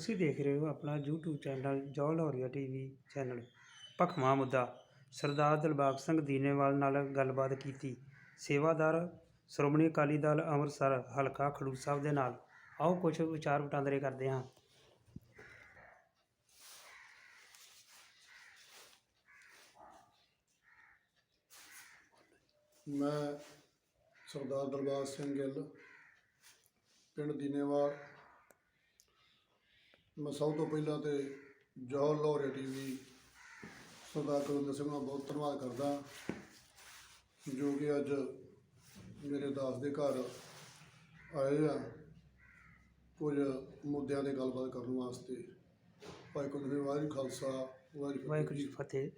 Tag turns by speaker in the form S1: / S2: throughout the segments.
S1: ਤੁਸੀਂ ਦੇਖ ਰਹੇ ਹੋ ਆਪਣਾ YouTube ਚੈਨਲ ਜੋ ਲਹੌਰੀਆ ਟੀਵੀ ਚੈਨਲ। ਭਖਵਾ ਮੁੱਦਾ। ਸਰਦਾਰ ਦਿਲਬਾਗ ਸਿੰਘ ਦੀਨੇਵਾਲ ਨਾਲ ਗੱਲਬਾਤ ਕੀਤੀ। ਸੇਵਾਦਾਰ ਸ਼੍ਰੋਮਣੀ ਅਕਾਲੀ ਦਲ ਅੰਮ੍ਰਿਤਸਰ, ਹਲਕਾ ਖਡੂਰ ਸਾਹਿਬ ਦੇ ਨਾਲ। ਆਓ ਕੁਝ ਵਿਚਾਰ ਵਟਾਂਦਰੇ ਕਰਦੇ ਹਾਂ।
S2: ਮੈਂ ਸਰਦਾਰ ਦਰਬਾਰ ਸਿੰਘ ਗਿੱਲ, ਪਿੰਡ ਦੀਨੇਵਾਲ ਮੈਂ ਸਭ ਤੋਂ ਪਹਿਲਾਂ ਤੇ ਜੋਹਰ ਲਾਹੌਰੇ ਟੀਵੀ ਸਰਦਾਰ ਕੁਲਵਿੰਦਰ ਸਿੰਘ ਦਾ ਬਹੁਤ ਧੰਨਵਾਦ ਕਰਦਾ ਜੋ ਕਿ ਅੱਜ ਮੇਰੇ ਦਾਸ ਦੇ ਘਰ ਆਏ ਆ ਕੁਝ ਮੁੱਦਿਆਂ ਤੇ ਗੱਲਬਾਤ ਕਰਨ ਵਾਸਤੇ। ਭਾਈ ਕੁਲਵਿੰਦਰ ਵਾਹਿਗੁਰੂ ਖਾਲਸਾ ਵਾਹਿਗੁਰੂ
S1: ਜੀ ਫਤਿਹ।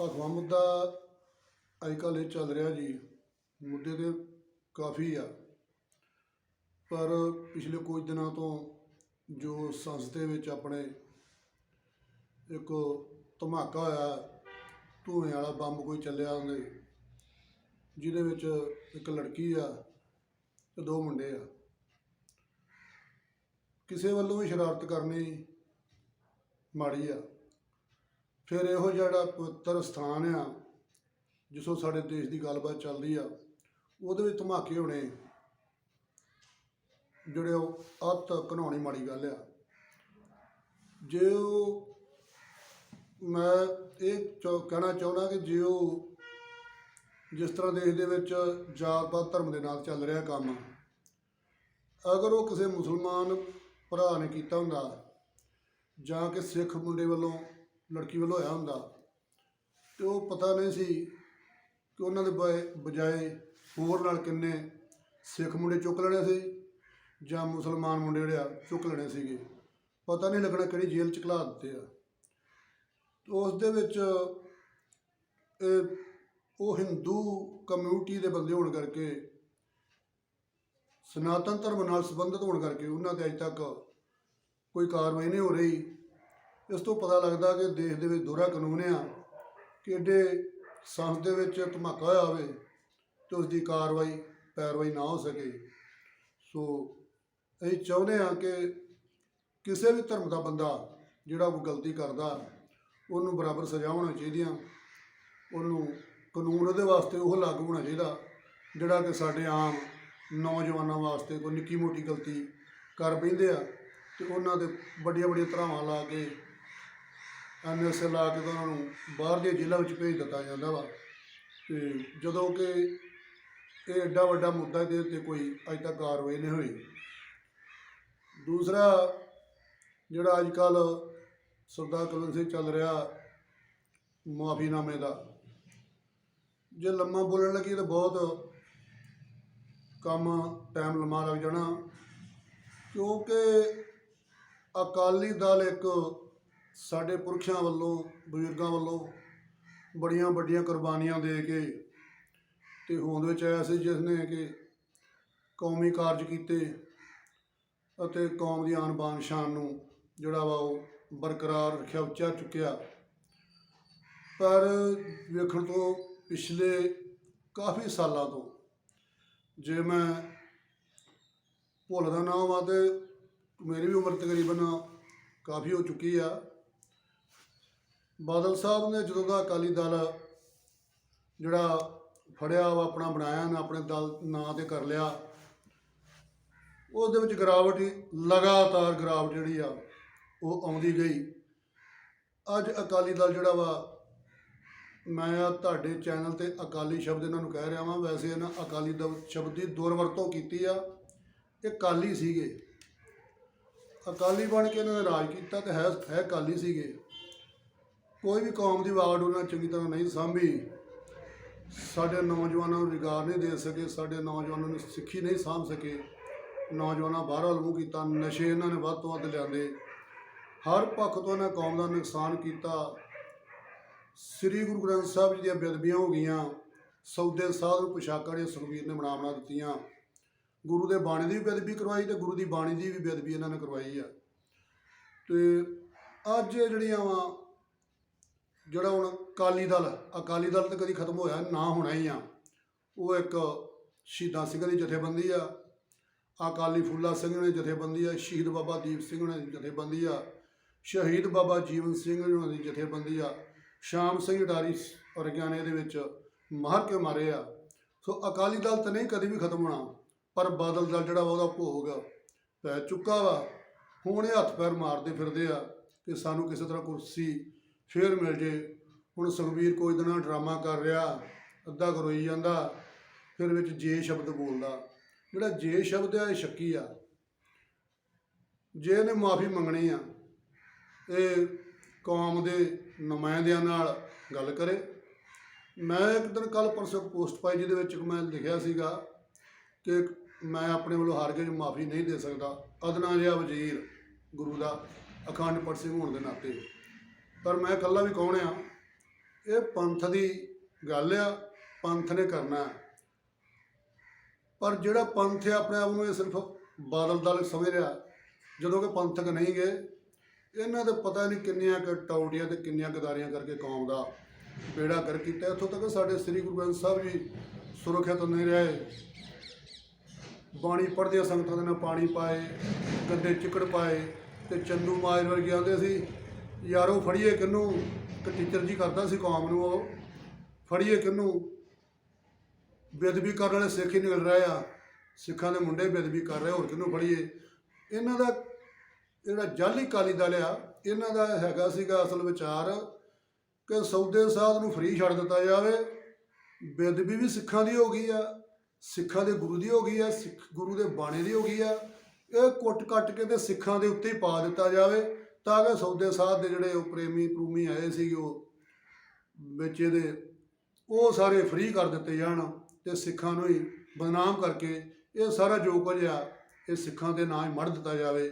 S2: ਭਗਵਾ ਮੁੱਦਾ ਅੱਜ ਕੱਲ੍ਹ ਇਹ ਚੱਲ ਰਿਹਾ ਜੀ ਮੁੱਦੇ ਤੇ ਕਾਫੀ ਆ। ਪਰ ਪਿਛਲੇ ਕੁਝ ਦਿਨਾਂ ਤੋਂ ਜੋ ਸੰਸਦੇ ਵਿੱਚ ਆਪਣੇ ਇੱਕ ਧਮਾਕਾ ਹੋਇਆ, ਧੂਏ ਵਾਲਾ ਬੰਬ ਕੋਈ ਚੱਲਿਆ ਉਹਦੇ, ਜਿਹਦੇ ਵਿੱਚ ਇੱਕ ਲੜਕੀ ਆ ਤੇ ਦੋ ਮੁੰਡੇ ਆ। ਕਿਸੇ ਵੱਲੋਂ ਵੀ ਸ਼ਰਾਰਤ ਕਰਨੀ ਮਾੜੀ ਆ। ਫਿਰ ਇਹੋ ਜਿਹੜਾ ਪਵਿੱਤਰ ਸਥਾਨ ਆ, ਜਿਸੋ ਸਾਡੇ ਦੇਸ਼ ਦੀ ਗੱਲਬਾਤ ਚੱਲਦੀ ਆ ਉਹਦੇ ਵਿੱਚ ਧਮਾਕੇ ਹੋਣੇ। ਜਿਹੜੇ ਉਹ ਅੱਤ ਘਨਾਉਣੀ ਮਾੜੀ ਗੱਲ ਆ। ਜੇ ਉਹ ਮੈਂ ਇਹ ਚੋ- ਕਹਿਣਾ ਚਾਹੁੰਦਾ ਕਿ ਜੇ ਉਹ ਜਿਸ ਤਰ੍ਹਾਂ ਦੇਸ਼ ਦੇ ਵਿੱਚ ਜਾਤ ਪਾਤ ਧਰਮ ਦੇ ਨਾਲ ਚੱਲ ਰਿਹਾ ਕੰਮ, ਅਗਰ ਉਹ ਕਿਸੇ ਮੁਸਲਮਾਨ ਭਰਾ ਨੇ ਕੀਤਾ ਹੁੰਦਾ ਜਾਂ ਕਿ ਸਿੱਖ ਮੁੰਡੇ ਵੱਲੋਂ, ਲੜਕੀ ਵੱਲੋਂ ਹੋਇਆ ਹੁੰਦਾ, ਤੇ ਉਹ ਪਤਾ ਨਹੀਂ ਸੀ ਕਿ ਉਹਨਾਂ ਦੇ ਬਏ- ਬਜਾਏ ਹੋਰ ਨਾਲ ਕਿੰਨੇ ਸਿੱਖ ਮੁੰਡੇ ਚੁੱਕ ਲੈਣੇ ਸੀ ਜਾਂ ਮੁਸਲਮਾਨ ਮੁੰਡੇ ਜਿਹੜੇ ਆ ਚੁੱਕ ਲੈਣੇ ਸੀਗੇ? ਪਤਾ ਨਹੀਂ ਲੱਗਣਾ ਕਿਹੜੀ ਜੇਲ੍ਹ ਚ ਘਲਾ ਦਿੱਤੇ ਆ। ਉਸ ਦੇ ਵਿੱਚ ਉਹ ਹਿੰਦੂ ਕਮਿਊਨਿਟੀ ਦੇ ਬੰਦੇ ਹੋਣ ਕਰਕੇ, ਸਨਾਤਨ ਧਰਮ ਨਾਲ ਸੰਬੰਧਿਤ ਹੋਣ ਕਰਕੇ ਉਹਨਾਂ ਤੇ ਅਜੇ ਤੱਕ ਕੋਈ ਕਾਰਵਾਈ ਨਹੀਂ ਹੋ ਰਹੀ। ਇਸ ਤੋਂ ਪਤਾ ਲੱਗਦਾ ਕਿ ਦੇਸ਼ ਦੇ ਵਿੱਚ ਦੋਹਰਾ ਕਾਨੂੰਨ ਆ ਕਿ ਏਡੇ ਸੰਸ ਦੇ ਵਿੱਚ ਧਮਾਕਾ ਹੋਇਆ ਹੋਵੇ। ਤੇ ਉਸ ਦੀ ਕਾਰਵਾਈ, ਪੈਰਵਾਈ ਨਾ ਹੋ ਸਕੇ। ਸੋ, ਅਸੀਂ ਚਾਹੁੰਦੇ ਹਾਂ ਕਿ ਕਿਸੇ ਵੀ ਧਰਮ ਦਾ ਬੰਦਾ ਜਿਹੜਾ ਕੋਈ ਗਲਤੀ ਕਰਦਾ, ਉਹਨੂੰ ਬਰਾਬਰ ਸਜ਼ਾ ਹੋਣੀ ਚਾਹੀਦੀਆਂ ਉਹਨੂੰ ਕਾਨੂੰਨ ਉਹਦੇ ਵਾਸਤੇ ਉਹ ਲਾਗੂ ਹੋਣਾ ਚਾਹੀਦਾ, ਜਿਹੜਾ ਕਿ ਸਾਡੇ ਆਮ ਨੌਜਵਾਨਾਂ ਵਾਸਤੇ ਕੋਈ ਨਿੱਕੀ ਮੋਟੀ ਗਲਤੀ ਕਰ ਬੈਂਦੇ ਆ ਤੇ ਉਹਨਾਂ ਦੇ ਵੱਡੀਆਂ ਵੱਡੀਆਂ ਧਰਾਵਾਂ ਲਾ ਕੇ ਐਨਐਸਏ ਲਾ ਕੇ ਤਾਂ ਉਹਨਾਂ ਨੂੰ ਬਾਹਰ ਦੀਆਂ ਜ਼ਿਲ੍ਹਾ ਵਿੱਚ ਭੇਜ ਦਿੱਤਾ ਜਾਂਦਾ ਵਾ। ਤੇ ਜਦੋਂ ਕਿ ਇਹ ਐਡਾ ਵੱਡਾ ਮੁੱਦਾ ਦੇ ਉੱਤੇ ਕੋਈ ਅਜੇ ਤੱਕ ਕਾਰਵਾਈ ਨਹੀਂ ਹੋਈ। ਦੂਸਰਾ, ਜਿਹੜਾ ਅੱਜ ਕੱਲ ਸਰਦਾਰ ਕੁਲਵੰਤ ਸਿੰਘ ਚੱਲ ਰਿਹਾ ਮੁਆਫੀਨਾਮੇ ਦਾ, ਜੇ ਲੰਮਾ ਬੋਲਣ ਲੱਗੀ ਤਾਂ ਬਹੁਤ ਕੰਮ ਟਾਈਮ ਲੰਮਾ ਲੱਗ ਜਾਣਾ, ਕਿਉਂਕਿ ਅਕਾਲੀ ਦਲ ਇੱਕ ਸਾਡੇ ਪੁਰਖਿਆਂ ਵੱਲੋਂ, ਬਜ਼ੁਰਗਾਂ ਵੱਲੋਂ ਬੜੀਆਂ ਵੱਡੀਆਂ ਕੁਰਬਾਨੀਆਂ ਦੇ ਕੇ ਤੇ ਹੋਂਦ ਵਿੱਚ ਆਇਆ ਸੀ ਜਿਸ ਨੇ ਕਿ ਕੌਮੀ ਕਾਰਜ ਕੀਤੇ ਅਤੇ ਕੌਮ ਦੀ ਆਨ ਬਾਨ ਸ਼ਾਨ ਨੂੰ ਜਿਹੜਾ ਵਾ ਉਹ ਬਰਕਰਾਰ ਰੱਖਿਆ, ਉੱਚਾ ਚੁੱਕਿਆ। ਪਰ ਵੇਖਣ ਤੋਂ ਪਿਛਲੇ ਕਾਫੀ ਸਾਲਾਂ ਤੋਂ ਜੇ ਮੈਂ ਭੁੱਲਦਾ ਨਾ ਹੋਵਾਂ ਤੇ ਮੇਰੀ ਵੀ ਉਮਰ ਤਕਰੀਬਨ ਕਾਫੀ ਹੋ ਚੁੱਕੀ ਆ। ਬਾਦਲ ਸਾਹਿਬ ਨੇ ਜਦੋਂ ਦਾ ਅਕਾਲੀ ਦਲ ਜਿਹੜਾ ਫੜਿਆ ਵਾ, ਆਪਣਾ ਬਣਾਇਆ ਨਾ, ਆਪਣੇ ਦਲ ਨਾਂ ਤੇ ਕਰ ਲਿਆ। ਉਹਦੇ ਵਿੱਚ ਗਿਰਾਵਟ ਲਗਾਤਾਰ ਗਿਰਾਵਟ ਜਿਹੜੀ ਆ, ਉਹ ਆਉਂਦੀ ਗਈ। ਅੱਜ ਅਕਾਲੀ ਦਲ ਜਿਹੜਾ ਵਾ, ਮੈਂ ਤੁਹਾਡੇ ਚੈਨਲ ਤੇ ਅਕਾਲੀ ਸ਼ਬਦ ਇਹਨਾਂ ਨੂੰ ਕਹਿ ਰਿਹਾ ਵਾਂ, ਵੈਸੇ ਇਹਨਾਂ ਅਕਾਲੀ ਦਲ ਸ਼ਬਦ ਦੀ ਦੁਰਵਰਤੋਂ ਕੀਤੀ ਆ, ਇਹ ਕਾਲੀ ਸੀਗੇ। ਅਕਾਲੀ ਬਣ ਕੇ ਇਹਨਾਂ ਨੇ ਰਾਜ ਕੀਤਾ ਤੇ ਹੈ ਹੈ ਅਕਾਲੀ ਸੀਗੇ। ਕੋਈ ਵੀ ਕੌਮ ਦੀ ਵਾਰਡ ਉਹਨਾਂ ਚੰਗੀ ਤਰ੍ਹਾਂ ਨਹੀਂ ਸਾਂਭੀ। ਸਾਡੇ ਨੌਜਵਾਨਾਂ ਨੂੰ ਰੁਜ਼ਗਾਰ ਨਹੀਂ ਦੇ ਸਕੇ, ਸਾਡੇ ਨੌਜਵਾਨਾਂ ਨੂੰ ਸਿੱਖੀ ਨਹੀਂ ਸਾਂਭ ਸਕੇ। ਨੌਜਵਾਨਾਂ ਬਾਹਰ ਮੂੰਹ ਕੀਤਾ, ਨਸ਼ੇ ਇਹਨਾਂ ਨੇ ਵੱਧ ਤੋਂ ਵੱਧ ਲਿਆਂਦੇ। ਹਰ ਪੱਖ ਤੋਂ ਇਹਨਾਂ ਕੌਮ ਦਾ ਨੁਕਸਾਨ ਕੀਤਾ। ਸ੍ਰੀ ਗੁਰੂ ਗ੍ਰੰਥ ਸਾਹਿਬ ਜੀ ਦੀਆਂ ਬੇਅਦਬੀਆਂ ਹੋ ਗਈਆਂ। ਸੌਦੇ ਸਾਧ ਨੂੰ ਪੁਸ਼ਾਕਾਂ ਨੇ ਸੁਖਬੀਰ ਨੇ ਬਣਾ ਬਣਾ ਦਿੱਤੀਆਂ। ਗੁਰੂ ਦੇ ਬਾਣੀ ਦੀ ਵੀ ਬੇਅਦਬੀ ਕਰਵਾਈ ਤੇ ਗੁਰੂ ਦੀ ਬਾਣੀ ਦੀ ਵੀ ਬੇਅਦਬੀ ਇਹਨਾਂ ਨੇ ਕਰਵਾਈ ਆ। ਤੇ ਅੱਜ ਜਿਹੜੀਆਂ ਵਾ ਜਿਹੜਾ ਹੁਣ ਅਕਾਲੀ ਦਲ ਅਕਾਲੀ ਦਲ ਤਾਂ ਕਦੀ ਖਤਮ ਹੋਇਆ, ਨਾ ਹੋਣਾ ਹੀ ਆ। ਉਹ ਇੱਕ ਸ਼ਹੀਦਾਂ ਸਿੰਘਾਂ ਦੀ ਜਥੇਬੰਦੀ ਆ, ਅਕਾਲੀ ਫੁੱਲਾ ਸਿੰਘ ਨੇ ਜਥੇਬੰਦੀ ਆ, ਸ਼ਹੀਦ ਬਾਬਾ ਦੀਪ ਸਿੰਘ ਨੇ ਜਥੇਬੰਦੀ ਆ, ਸ਼ਹੀਦ ਬਾਬਾ ਜੀਵਨ ਸਿੰਘ ਉਹਨਾਂ ਦੀ ਜਥੇਬੰਦੀ ਆ, ਸ਼ਾਮ ਸਿੰਘ ਡਾਰੀ ਵਰਗਿਆਂ ਦੇ ਵਿੱਚ ਮਾਰ ਕੇ ਮਾਰੇ ਆ। ਸੋ ਅਕਾਲੀ ਦਲ ਤਾਂ ਨਹੀਂ ਕਦੇ ਵੀ ਖਤਮ ਹੋਣਾ, ਪਰ ਬਾਦਲ ਦਲ ਜਿਹੜਾ ਵਾ ਉਹਦਾ ਭੋਗ ਪੈ ਚੁੱਕਾ ਵਾ। ਹੁਣ ਇਹ ਹੱਥ ਪੈਰ ਮਾਰਦੇ ਫਿਰਦੇ ਆ ਕਿ ਸਾਨੂੰ ਕਿਸੇ ਤਰ੍ਹਾਂ ਕੁਰਸੀ ਫੇਰ ਮਿਲ ਜੇ। ਹੁਣ ਸੁਖਬੀਰ ਕੋਈ ਦਿਨਾਂ ਡਰਾਮਾ ਕਰ ਰਿਹਾ, ਅੱਧਾ ਕਰੋਈ ਜਾਂਦਾ, ਫਿਰ ਵਿੱਚ ਜੇ ਸ਼ਬਦ ਬੋਲਦਾ। ਜਿਹੜਾ ਜੇ ਸ਼ਬਦ ਆ, ਇਹ ਸ਼ੱਕੀ ਆ। ਜੇ ਇਹਨੇ ਮਾਫੀ ਮੰਗਣੀ ਆ, ਇਹ ਕੌਮ ਦੇ ਨੁਮਾਇੰਦਿਆਂ ਨਾਲ ਗੱਲ ਕਰੇ। ਮੈਂ ਇੱਕ ਦਿਨ ਕੱਲ ਪਰਸੋਂ ਪੋਸਟ ਪਾਈ, ਜਿਹਦੇ ਵਿੱਚ ਮੈਂ ਲਿਖਿਆ ਸੀਗਾ ਕਿ ਮੈਂ ਆਪਣੇ ਵੱਲੋਂ ਹਾਰ ਕੇ ਮਾਫੀ ਨਹੀਂ ਦੇ ਸਕਦਾ। ਅਦਨਾ ਜਿਹਾ ਵਜ਼ੀਰ ਗੁਰੂ ਦਾ ਅਖੰਡ ਪੜ ਸਿੰਘ ਹੋਣ ਦੇ ਨਾਤੇ। ਪਰ ਮੈਂ ਇਕੱਲਾ ਵੀ ਕੌਣ ਆ? ਇਹ ਪੰਥ ਦੀ ਗੱਲ ਆ, ਪੰਥ ਨੇ ਕਰਨਾ। ਪਰ ਜਿਹੜਾ ਪੰਥ ਆ, ਆਪਣੇ ਆਪ ਨੂੰ ਇਹ ਸਿਰਫ ਬਾਦਲ ਦਲ ਸਮਝ ਰਿਹਾ। ਜਦੋਂ ਕਿ ਪੰਥਕ ਨਹੀਂ ਗਏ ਇਹਨਾਂ ਦੇ ਪਤਾ ਨਹੀਂ ਕਿੰਨੀਆਂ ਕ ਟੌਟੀਆਂ ਤੇ ਕਿੰਨੀਆਂ ਗਦਾਰੀਆਂ ਕਰਕੇ ਕੌਮ ਦਾ ਪੇੜਾ ਕਰ ਕੀਤਾ। ਇੱਥੋਂ ਤੱਕ ਸਾਡੇ ਸ੍ਰੀ ਗੁਰੂ ਗ੍ਰੰਥ ਸਾਹਿਬ ਜੀ ਸੁਰੱਖਿਅਤ ਨਹੀਂ ਰਹੇ। ਬਾਣੀ ਪੜ੍ਹਦੀਆਂ ਸੰਗਤਾਂ ਦੇ ਨਾਲ, ਪਾਣੀ ਪਾਏ, ਗੰਦੇ ਚਿੱਕੜ ਪਾਏ ਤੇ ਚੰਦੂ ਮਾਜਰ ਵਰਗੇ ਆਉਂਦੇ ਸੀ। ਯਾਰੋ ਫੜੀਏ ਕਿਹਨੂੰ ਇੱਕ ਟੀਚਰ ਜੀ ਕਰਦਾ ਸੀ ਕੌਮ ਨੂੰ ਉਹ। ਫੜੀਏ ਕਿਹਨੂੰ ਬੇਦਬੀ ਕਰਨ ਵਾਲੇ ਸਿੱਖ ਹੀ ਨਿਕਲ ਰਹੇ ਆ। ਸਿੱਖਾਂ ਦੇ ਮੁੰਡੇ ਬੇਦਬੀ ਕਰ ਰਹੇ, ਹੋਰ ਕਿਹਨੂੰ ਫੜੀਏ? ਇਹਨਾਂ ਦਾ ਜਿਹੜਾ ਜਾਲੀ ਕਾਲੀ ਦਲ ਆ, ਇਹਨਾਂ ਦਾ ਹੈਗਾ ਸੀਗਾ ਅਸਲ ਵਿਚਾਰ ਕਿ ਸੌਦੇ ਸਾਧ ਨੂੰ ਫ੍ਰੀ ਛੱਡ ਦਿੱਤਾ ਜਾਵੇ। ਬੇਦਬੀ ਵੀ ਸਿੱਖਾਂ ਦੀ ਹੋ ਗਈ ਆ। ਸਿੱਖਾਂ ਦੇ ਗੁਰੂ ਦੀ ਹੋ ਗਈ ਆ। ਸਿੱਖ ਗੁਰੂ ਦੇ ਬਾਣੇ ਦੀ ਹੋ ਗਈ ਆ। ਇਹ ਕੁੱਟ ਕੱਟ ਕੇ ਤੇ ਸਿੱਖਾਂ ਦੇ ਉੱਤੇ ਹੀ ਪਾ ਦਿੱਤਾ ਜਾਵੇ। ਤਾਂ ਕਿ ਸੌਦੇ ਸਾਧ ਦੇ ਜਿਹੜੇ ਉਹ ਪ੍ਰੇਮੀ ਪ੍ਰੂਮੀ ਆਏ ਸੀਗੇ ਉਹ ਵਿੱਚ ਇਹਦੇ, ਉਹ ਸਾਰੇ ਫ੍ਰੀ ਕਰ ਦਿੱਤੇ ਜਾਣ ਤੇ ਸਿੱਖਾਂ ਨੂੰ ਹੀ ਬਦਨਾਮ ਕਰਕੇ ਇਹ ਸਾਰਾ ਜੋ ਕੁਝ ਆ, ਇਹ ਸਿੱਖਾਂ ਦੇ ਨਾਂ ਹੀ ਮੜ ਦਿੱਤਾ ਜਾਵੇ।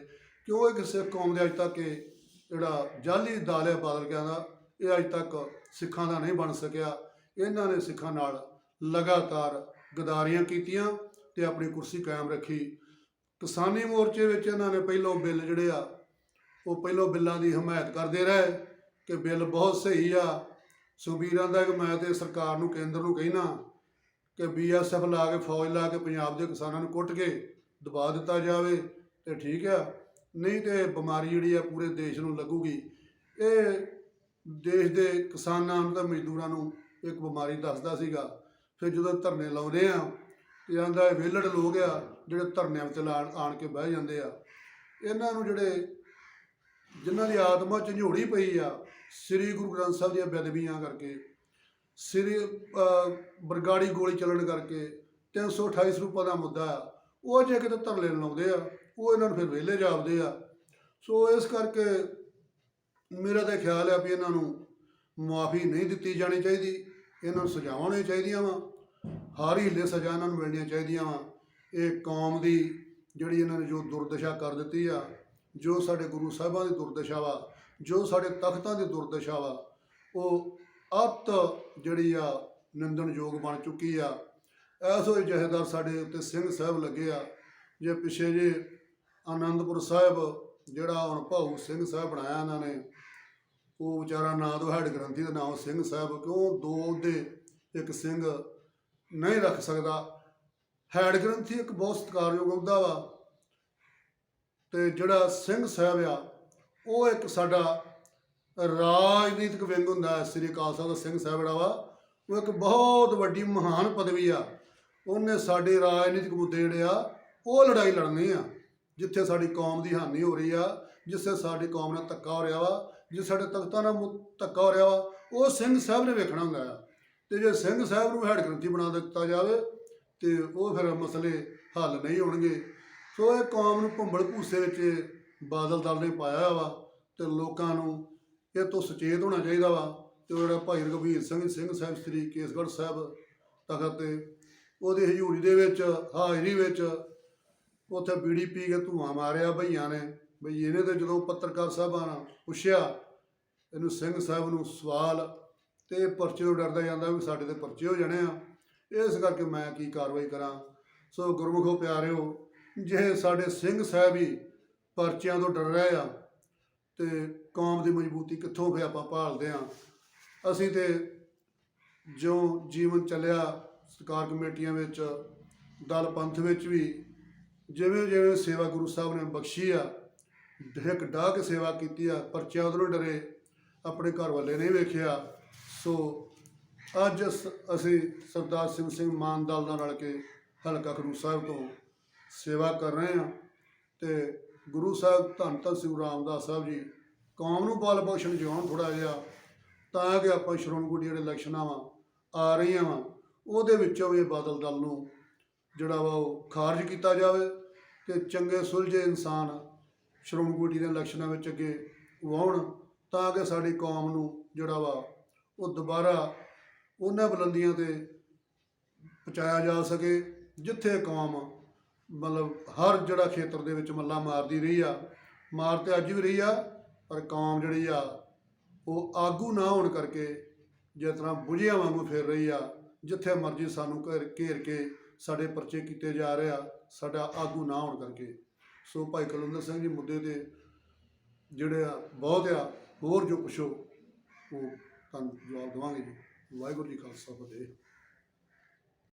S2: ਕਿਉਂ ਇਹ ਕਿਸੇ ਕੌਮ ਦੇ ਅੱਜ ਤੱਕ ਇਹ ਜਿਹੜਾ ਜਾਲੀ ਦਾਲ ਹੈ ਬਾਦਲ ਗਿਆ ਦਾ, ਇਹ ਅੱਜ ਤੱਕ ਸਿੱਖਾਂ ਦਾ ਨਹੀਂ ਬਣ ਸਕਿਆ। ਇਹਨਾਂ ਨੇ ਸਿੱਖਾਂ ਨਾਲ ਲਗਾਤਾਰ ਗਦਾਰੀਆਂ ਕੀਤੀਆਂ ਤੇ ਆਪਣੀ ਕੁਰਸੀ ਕਾਇਮ ਰੱਖੀ। ਕਿਸਾਨੀ ਮੋਰਚੇ ਵਿੱਚ ਇਹਨਾਂ ਨੇ ਪਹਿਲੋਂ ਬਿੱਲ ਜਿਹੜੇ ਆ ਉਹ ਪਹਿਲੋਂ ਬਿੱਲਾਂ ਦੀ ਹਮਾਇਤ ਕਰਦੇ ਰਹੇ ਕਿ ਬਿੱਲ ਬਹੁਤ ਸਹੀ ਆ। ਸੁਬੀਰਾਂ ਦਾ ਮੈਂ ਤੇ ਸਰਕਾਰ ਨੂੰ, ਕੇਂਦਰ ਨੂੰ ਕਹਿਣਾ ਕਿ ਬੀਐਸਐਫ ਲਾ ਕੇ, ਫੌਜ ਲਾ ਕੇ ਪੰਜਾਬ ਦੇ ਕਿਸਾਨਾਂ ਨੂੰ ਕੁੱਟ ਕੇ ਦਬਾ ਦਿੱਤਾ ਜਾਵੇ ਤੇ ਠੀਕ ਆ। ਨਹੀਂ ਤੇ ਬਿਮਾਰੀ ਜਿਹੜੀ ਆ ਪੂਰੇ ਦੇਸ਼ ਨੂੰ ਲੱਗੂਗੀ। ਇਹ ਦੇਸ਼ ਦੇ ਕਿਸਾਨਾਂ ਨੂੰ ਤੇ ਮਜ਼ਦੂਰਾਂ ਨੂੰ ਇੱਕ ਬਿਮਾਰੀ ਦੱਸਦਾ ਸੀਗਾ। ਫਿਰ ਜਦੋਂ ਧਰਨੇ ਲਾਉਂਦੇ ਆ ਤੇ ਆਂਦਾ ਇਹ ਵਿਹਲੜ ਲੋਕ ਆ ਜਿਹੜੇ ਧਰਨਿਆਂ ਉੱਤੇ ਲਾਣ ਆਣ ਕੇ ਬਹਿ ਜਾਂਦੇ ਆ। ਇਹਨਾਂ ਨੂੰ ਜਿਹੜੇ ਜਿਨ੍ਹਾਂ ਦੀ ਆਤਮਾ ਝੰਝੋੜੀ ਪਈ ਆ, ਸ੍ਰੀ ਗੁਰੂ ਗ੍ਰੰਥ ਸਾਹਿਬ ਦੀਆਂ ਬੇਦਬੀਆਂ ਕਰਕੇ, ਸ੍ਰੀ ਬਰਗਾੜੀ ਗੋਲੀ ਚੱਲਣ ਕਰਕੇ 328 ਰੁਪਏ ਦਾ ਮੁੱਦਾ ਆ, ਉਹ ਜੇ ਕਿਤੇ ਧਰਲੇ ਲਾਉਂਦੇ ਆ, ਉਹ ਇਹਨਾਂ ਨੂੰ ਫਿਰ ਵਿਹਲੇ ਜਾਪਦੇ ਆ। ਸੋ ਇਸ ਕਰਕੇ ਮੇਰਾ ਤਾਂ ਖਿਆਲ ਆ ਵੀ ਇਹਨਾਂ ਨੂੰ ਮੁਆਫੀ ਨਹੀਂ ਦਿੱਤੀ ਜਾਣੀ ਚਾਹੀਦੀ, ਇਹਨਾਂ ਨੂੰ ਸਜ਼ਾਵਾਂ ਹੋਣੀਆਂ ਚਾਹੀਦੀਆਂ ਵਾ, ਹਰ ਹੀਲੇ ਸਜ਼ਾ ਇਹਨਾਂ ਨੂੰ ਮਿਲਣੀਆਂ ਚਾਹੀਦੀਆਂ ਵਾ। ਇਹ ਕੌਮ ਦੀ ਜਿਹੜੀ ਇਹਨਾਂ ਨੇ ਜੋ ਦੁਰਦਸ਼ਾ ਕਰ ਦਿੱਤੀ ਆ ਜੋ ਸਾਡੇ ਗੁਰੂ ਸਾਹਿਬਾਂ ਦੀ ਦੁਰਦਸ਼ਾ ਵਾ, ਜੋ ਸਾਡੇ ਤਖਤਾਂ ਦੀ ਦੁਰਦਸ਼ਾ ਵਾ, ਉਹ ਅਤ ਜਿਹੜੀ ਆ ਨਿੰਦਣਯੋਗ ਬਣ ਚੁੱਕੀ ਆ। ਐਸੋ ਹੀ ਜਹੇਦਾਰ ਸਾਡੇ ਉੱਤੇ ਸਿੰਘ ਸਾਹਿਬ ਲੱਗੇ ਆ, ਜੇ ਪਿਛੇ ਜੇ ਆਨੰਦਪੁਰ ਸਾਹਿਬ, ਜਿਹੜਾ ਹੁਣ ਭਾਊ ਸਿੰਘ ਸਾਹਿਬ ਬਣਾਇਆ ਇਹਨਾਂ ਨੇ, ਉਹ ਵਿਚਾਰਾ ਨਾਂ ਤੋਂ ਹੈਡ ਗ੍ਰੰਥੀ ਦਾ ਨਾਮ ਸਿੰਘ ਸਾਹਿਬ, ਕਿਉਂ ਦੋ ਦੇ ਇੱਕ ਸਿੰਘ ਨਹੀਂ ਰੱਖ ਸਕਦਾ? ਹੈਡ ਗ੍ਰੰਥੀ ਇੱਕ ਬਹੁਤ ਸਤਿਕਾਰਯੋਗ ਅਹੁਦਾ ਵਾ। ਤੇ ਜਿਹੜਾ ਸਿੰਘ ਸਾਹਿਬ ਆ, ਉਹ ਇੱਕ ਸਾਡਾ ਰਾਜਨੀਤਿਕ ਵਿੰਗ ਹੁੰਦਾ ਹੈ, ਸ੍ਰੀ ਅਕਾਲ ਸਾਹਿਬ ਦਾ ਸਿੰਘ ਸਾਹਿਬ ਜਿਹੜਾ ਵਾ, ਉਹ ਇੱਕ ਬਹੁਤ ਵੱਡੀ ਮਹਾਨ ਪਦਵੀ ਆ। ਉਹਨੇ ਸਾਡੇ ਰਾਜਨੀਤਿਕ ਮੁੱਦੇ ਜਿਹੜੇ ਆ, ਉਹ ਲੜਾਈ ਲੜਨੀ ਆ, ਜਿੱਥੇ ਸਾਡੀ ਕੌਮ ਦੀ ਹਾਨੀ ਹੋ ਰਹੀ ਆ, ਜਿੱਥੇ ਸਾਡੀ ਕੌਮ ਨਾਲ ਧੱਕਾ ਹੋ ਰਿਹਾ ਵਾ ਜੇ ਸਾਡੇ ਤਖਤਾਂ ਨਾਲ ਮੁ- ਧੱਕਾ ਹੋ ਰਿਹਾ ਵਾ, ਉਹ ਸਿੰਘ ਸਾਹਿਬ ਨੇ ਵੇਖਣਾ ਹੁੰਦਾ ਆ। ਤੇ ਜੇ ਸਿੰਘ ਸਾਹਿਬ ਨੂੰ ਹੈਡ ਗ੍ਰੰਥੀ ਬਣਾ ਦਿੱਤਾ ਜਾਵੇ, ਤੇ ਉਹ ਫਿਰ ਮਸਲੇ ਹੱਲ ਨਹੀਂ ਹੋਣਗੇ। ਸੋ ਇਹ ਕੌਮ ਨੂੰ ਭੰਬਲ ਭੂਸੇ ਵਿੱਚ ਬਾਦਲ ਦਲ ਨੇ ਪਾਇਆ ਵਾ ਤੇ ਲੋਕਾਂ ਨੂੰ ਇਹ ਤੋਂ ਸੁਚੇਤ ਹੋਣਾ ਚਾਹੀਦਾ ਵਾ ਤੇ ਉਹ ਜਿਹੜਾ ਭਾਈ ਰਘਬੀਰ ਸਿੰਘ ਸਿੰਘ ਸਾਹਿਬ, ਸ੍ਰੀ ਕੇਸਗੜ੍ਹ ਸਾਹਿਬ ਤਖਤ ਤੇ ਉਹਦੀ ਹਜ਼ੂਰੀ ਦੇ ਵਿੱਚ, ਹਾਜ਼ਰੀ ਵਿੱਚ ਉੱਥੇ ਬੀੜੀ ਪੀ ਕੇ ਧੂਆਂ ਮਾਰਿਆ ਭਈਆਂ ਨੇ। ਬਈ ਇਹਨੇ ਤੇ ਜਦੋਂ ਪੱਤਰਕਾਰ ਸਾਹਿਬਾਂ ਨੇ ਪੁੱਛਿਆ, ਇਹਨੂੰ ਸਿੰਘ ਸਾਹਿਬ ਨੂੰ ਸਵਾਲ ਤੇ ਇਹ ਪਰਚੇ ਤੋਂ ਡਰਦਾ ਜਾਂਦਾ ਵੀ ਸਾਡੇ ਤੇ ਪਰਚੇ ਹੋ ਜਾਣੇ ਆ। ਇਸ ਕਰਕੇ ਮੈਂ ਕੀ ਕਾਰਵਾਈ ਕਰਾਂ। ਸੋ ਗੁਰਮੁਖੋ ਪਿਆਰਿਓ ਜਿਹੇ ਸਾਡੇ ਸਿੰਘ ਸਾਹਿਬ ਹੀ ਪਰਚਿਆਂ ਤੋਂ ਡਰ ਰਹੇ ਆ ਤੇ ਕੌਮ ਦੀ ਮਜ਼ਬੂਤੀ ਕਿੱਥੋਂ ਫਿਰ ਆਪਾਂ ਭਾਲਦੇ ਆ। ਅਸੀਂ ਤੇ ਜੋ ਜੀਵਨ ਚੱਲਿਆ ਸਰਕਾਰ ਕਮੇਟੀਆਂ ਵਿੱਚ, ਦਲ ਪੰਥ ਵਿੱਚ ਵੀ ਜਿਵੇਂ ਜਿਵੇਂ ਸੇਵਾ ਗੁਰੂ ਸਾਹਿਬ ਨੇ ਬਖਸ਼ੀ ਆ, ਢਿੱਕ ਡਾਹ ਕੇ ਸੇਵਾ ਕੀਤੀ ਆ, ਪਰਚਿਆਂ ਤੋਂ ਡਰੇ, ਆਪਣੇ ਘਰ ਵਾਲੇ ਨਹੀਂ ਵੇਖਿਆ। ਸੋ ਅੱਜ ਅਸ- ਅਸੀਂ ਸਰਦਾਰ ਸਿੰਘ ਸਿੰਘ ਮਾਨ ਦਲ ਨਾਲ ਰਲ ਕੇ ਹਲਕਾ ਖਡੂਰ ਸਾਹਿਬ ਤੋਂ ਸੇਵਾ ਕਰ ਰਹੇ ਹਾਂ। ਤੇ ਗੁਰੂ ਸਾਹਿਬ, ਧੰਨ ਧੰਨ ਸ੍ਰੀ ਰਾਮਦਾਸ ਸਾਹਿਬ ਜੀ, ਕੌਮ ਨੂੰ ਬਲ ਪੋਸ਼ਣ ਜਿਉਣ ਥੋੜਾ ਜਿਹਾ, ਤਾਂ ਕਿ ਆਪਾਂ ਸ਼੍ਰੋਮਣੀ ਗੁਰਦੀ ਜਿਹੜੇ ਇਲੈਕਸ਼ਨਾਂ ਵਾ ਆ ਰਹੀਆਂ ਵਾ, ਉਹਦੇ ਵਿੱਚੋਂ ਵੀ ਬਾਦਲ ਦਲ ਨੂੰ ਜਿਹੜਾ ਵਾ ਉਹ ਖਾਰਜ ਕੀਤਾ ਜਾਵੇ ਤੇ ਚੰਗੇ ਸੁਲਝੇ ਇਨਸਾਨ ਸ਼੍ਰੋਮਣੀ ਗੁਰਦੀ ਦੇ ਇਲੈਕਸ਼ਨਾਂ ਵਿੱਚ ਅੱਗੇ ਵਾਉਣ ਤਾਂ ਕਿ ਸਾਡੀ ਕੌਮ ਨੂੰ ਜਿਹੜਾ ਵਾ ਉਹ ਦੁਬਾਰਾ ਉਹਨਾਂ ਬੁਲੰਦੀਆਂ ਤੇ ਪਹੁੰਚਾਇਆ ਜਾ ਸਕੇ, ਜਿੱਥੇ ਕੌਮ ਮਤਲਬ ਹਰ ਜਿਹੜਾ ਖੇਤਰ ਦੇ ਵਿੱਚ ਮੱਲਾ ਮਾਰਦੀ ਰਹੀ ਆ, ਮਾਰ ਤੇ ਅੱਜ ਵੀ ਰਹੀ ਆ, ਪਰ ਕੌਮ ਜਿਹੜੀ ਆ, ਉਹ ਆਗੂ ਨਾ ਹੋਣ ਕਰਕੇ ਜਿਸ ਤਰ੍ਹਾਂ ਬੁਝਿਆ ਵਾਂਗੂ ਫਿਰ ਰਹੀ ਆ, ਜਿੱਥੇ ਮਰਜ਼ੀ ਸਾਨੂੰ ਘੇਰ ਘੇਰ ਕੇ ਸਾਡੇ ਪਰਚੇ ਕੀਤੇ ਜਾ ਰਹੇ ਆ, ਸਾਡਾ ਆਗੂ ਨਾ ਹੋਣ ਕਰਕੇ। ਸੋ ਭਾਈ ਕੁਲਵਿੰਦਰ ਸਿੰਘ ਜੀ ਮੁੱਦੇ ਤੇ ਜਿਹੜੇ ਆ, ਬਹੁਤ ਆ, ਹੋਰ ਜੋ ਪੁੱਛੋ, ਉਹ ਤੁਹਾਨੂੰ ਜਵਾਬ ਦੇਵਾਂਗੇ ਜੀ। ਵਾਹਿਗੁਰੂ ਜੀ ਖਾਲਸਾ, ਫਤਿਹ।